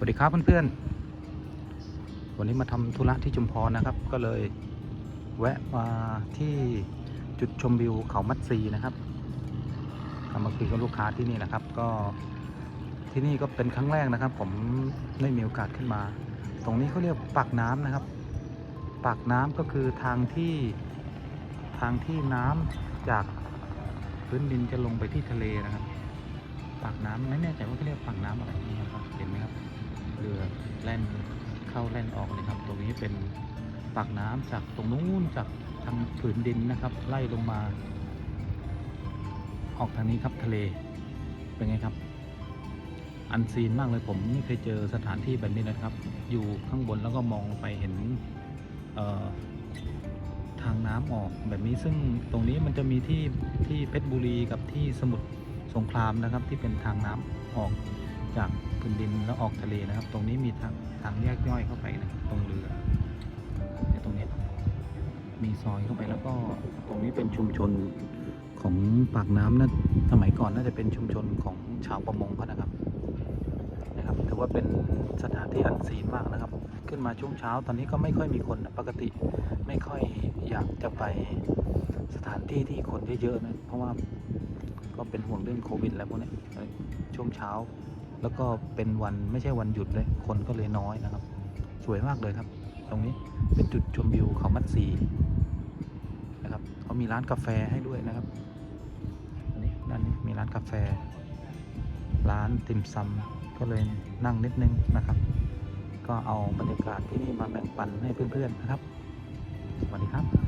สวัสดีครับเพื่อนๆ วันนี้มาทำธุระที่ชุมพรนะครับ ก็เลยแวะมาที่จุดชมวิวเขามัดซีนะครับกำมาคุยกับลูกค้าที่นี่นะครับ ก็ที่นี่ก็เป็นครั้งแรกนะครับ ผมได้มีโอกาสขึ้นมา ตรงนี้เขาเรียกปากน้ำนะครับ ปากน้ำก็คือทางที่ทางที่น้ำจากพื้นดินจะลงไปที่ทะเลนะครับ ปากน้ำไม่แน่ใจว่าเขาเรียกปากน้ำอะไรนี่ครับเห็นไหมครับ แล่นเข้าแล่นออกเลยครับ ตรงนี้เป็นปากน้ำจากตรงนู้นจากทางผืนดินนะครับ ไล่ลงมา ออกทางนี้ครับทะเลเป็นไงครับ อันซีนมากเลยผมไม่เคยเจอสถานที่แบบนี้นะครับ อยู่ข้างบนแล้วก็มองไปเห็นทางน้ำออกแบบนี้ซึ่งตรงนี้มันจะมีที่ที่เพชรบุรีกับที่สมุทรสงครามนะครับ ที่เป็นทางน้ำออก จากพื้นดินแล้วออกทะเลนะครับ ตรงนี้มีทางทางแยกย่อยเข้าไปนะตรงเรือเนี่ยตรงนี้มีซอยเข้าไปแล้วก็ตรงนี้เป็นชุมชนของปากน้ำนะสมัยก่อนน่าจะเป็นชุมชนของชาวประมงเขานะครับนะครับถือว่าเป็นสถานที่อันซีนมากนะครับ ขึ้นมาช่วงเช้าตอนนี้ก็ไม่ค่อยมีคนนะปกติไม่ค่อยอยากจะไปสถานที่ที่คนเยอะๆนะเพราะว่าก็เป็นห่วงเรื่องโควิดอะไรพวกนี้ช่วงเช้า แล้วก็เป็นวันไม่ใช่วันหยุดเลย คนก็เลยน้อยนะครับ สวยมากเลยครับ ตรงนี้เป็นจุดชมวิวเขามัดซีนะครับเขามีร้านกาแฟให้ด้วยนะครับอันนี้ด้านนี้มีร้านกาแฟ ร้านติ่มซำก็เลยนั่งนิดนึงนะครับ ก็เอาบรรยากาศที่นี่มาแบ่งปันให้เพื่อนๆนะครับสวัสดีครับ